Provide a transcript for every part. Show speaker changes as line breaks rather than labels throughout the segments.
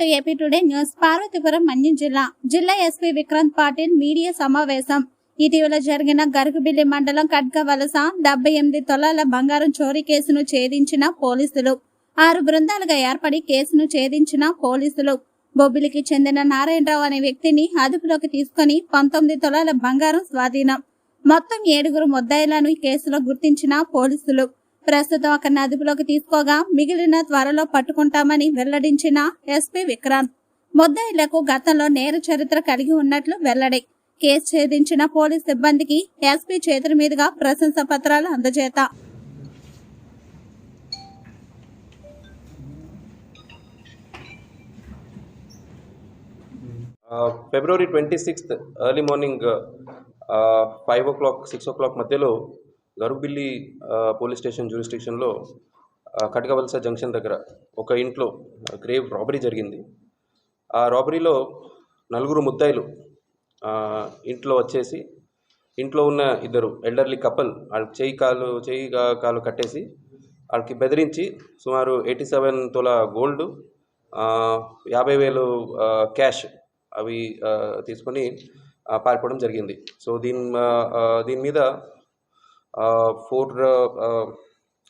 Welcome to AP today news Parvathipuram Manyam జిల్లా. జిల్లా SP Vikrant Patil media సమావేశం. ఇటీవల జరిగిన గరుగుబిల్లి మండలం ఖడ్గవలస డెబ్బై ఎనిమిది తొలాల బంగారం చోరీ కేసును ఛేదించిన పోలీసులు. ఆరు బృందాలుగా ఏర్పడి కేసును ఛేదించిన పోలీసులు. బొబ్బిలికి చెందిన నారాయణరావు అనే వ్యక్తిని అదుపులోకి తీసుకుని పంతొమ్మిది తొలాల బంగారం స్వాధీనం. మొత్తం ఏడుగురు ముద్దాయిలను కేసులో గుర్తించిన పోలీసులు. ప్రస్తుతం అక్కడిని అదుపులోకి తీసుకోగా మిగిలిన త్వరలో పట్టుకుంటామని వెల్లడించిన ఎస్పీ విక్రాంత్. ముద్దాయిలకు గతంలో నేర చరిత్ర కలిగి ఉన్నట్లు వెల్లడి. కేసు ఛేదించిన పోలీస్ సిబ్బందికి ఎస్పీ చేతుల మీదుగా ప్రశంస పత్రాలు అందజేత.
February twenty sixth early morning five o'clock six o'clock మధ్యలో గరుబిల్లి పోలీస్ స్టేషన్ జ్యూరిస్టిక్షన్లో కటకవలస జంక్షన్ దగ్గర ఒక ఇంట్లో గ్రేవ్ రాబరీ జరిగింది. ఆ రాబరీలో నలుగురు ముద్దాయిలు ఇంట్లో వచ్చేసి ఇంట్లో ఉన్న ఇద్దరు ఎల్డర్లీ కపుల్ వాళ్ళకి చేయి కాలు చేయి కాలు కట్టేసి వాళ్ళకి బెదిరించి సుమారు ఎయిటీ సెవెన్ తొల గోల్డ్ యాభై వేలు క్యాష్ అవి తీసుకొని పారిపోవడం జరిగింది. సో దీని దీని మీద four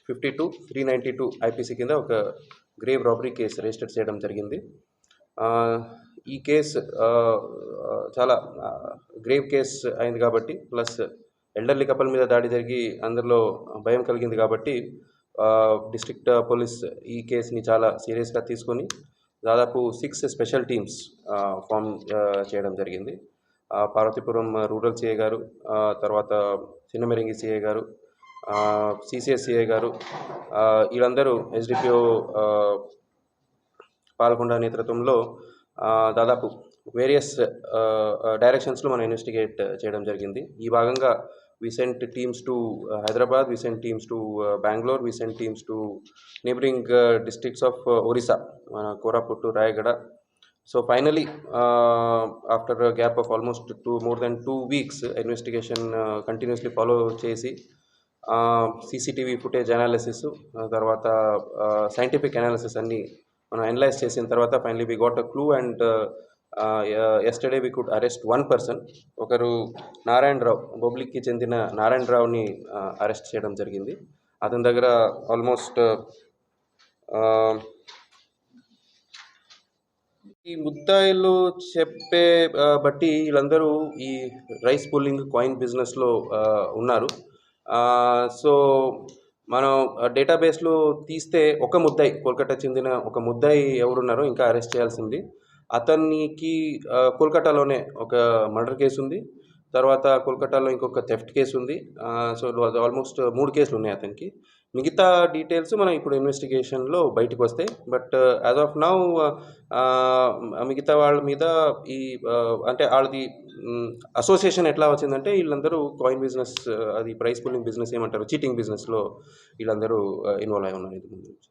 fifty two three ninety two IPC కింద ఒక గ్రేవ్ రాబరీ కేసు రిజిస్టర్ చేయడం జరిగింది. ఈ కేసు చాలా గ్రేవ్ కేస్ అయింది కాబట్టి ప్లస్ ఎల్డర్లీ కపుల్ మీద దాడి జరిగి అందరిలో భయం కలిగింది కాబట్టి డిస్ట్రిక్ట్ పోలీస్ ఈ కేసుని చాలా సీరియస్గా తీసుకొని దాదాపు సిక్స్ స్పెషల్ టీమ్స్ ఫామ్ చేయడం జరిగింది. పార్వతీపురం రూరల్ సిఐ గారు తర్వాత చిన్నమెరింగి సిఐ గారు సిసిఎస్సిఐ గారు వీళ్ళందరూ ఎస్డిపిఓ పాల్గొండ నేతృత్వంలో దాదాపు వేరియస్ డైరెక్షన్స్లో మనం ఇన్వెస్టిగేట్ చేయడం జరిగింది. ఈ భాగంగా we teams to Hyderabad we teams to Bengaluru we teams to neighbouring districts of Orissa మన so finally after gap of almost two more than two weeks investigation continuously follow చేసి CCTV footage analysis తర్వాత scientific analysis అన్నీ మనం analyse చేసిన తర్వాత finally we got a clue and yesterday we could arrest one person ఒకరు నారాయణరావు బొబ్లిక్కి చెందిన నారాయణరావుని arrest చేయడం జరిగింది. అతని దగ్గర ఆల్మోస్ట్ ఈ ముద్దాయిలు చెప్పే బట్టి వీళ్ళందరూ ఈ రైస్ పుల్లింగ్ కాయిన్ బిజినెస్లో ఉన్నారు. సో మనం డేటాబేస్లో తీస్తే ఒక ముద్దాయి కోల్కతా చెందిన ఒక ముద్దాయి ఎవరున్నారో ఇంకా అరెస్ట్ చేయాల్సింది. అతనికి ఆ, కోల్కతాలోనే ఒక మర్డర్ కేసు ఉంది తర్వాత కోల్కతాలో ఇంకొక థెఫ్ట్ కేసు ఉంది. సో ఆల్మోస్ట్ మూడు కేసులు ఉన్నాయి అతనికి. మిగతా డీటెయిల్స్ మనం ఇప్పుడు ఇన్వెస్టిగేషన్లో బయటకు వస్తాయి బట్ యాజ్ ఆఫ్ నౌ మిగతా వాళ్ళ మీద ఈ అంటే వాళ్ళది అసోసియేషన్ ఎట్లా వచ్చిందంటే వీళ్ళందరూ కాయిన్ బిజినెస్ అది ప్రైస్ పుల్లింగ్ బిజినెస్ ఏమంటారు చీటింగ్ బిజినెస్లో వీళ్ళందరూ uh, ఇన్వాల్వ్ అయి ఉన్నారు ఇది ముందు నుంచి.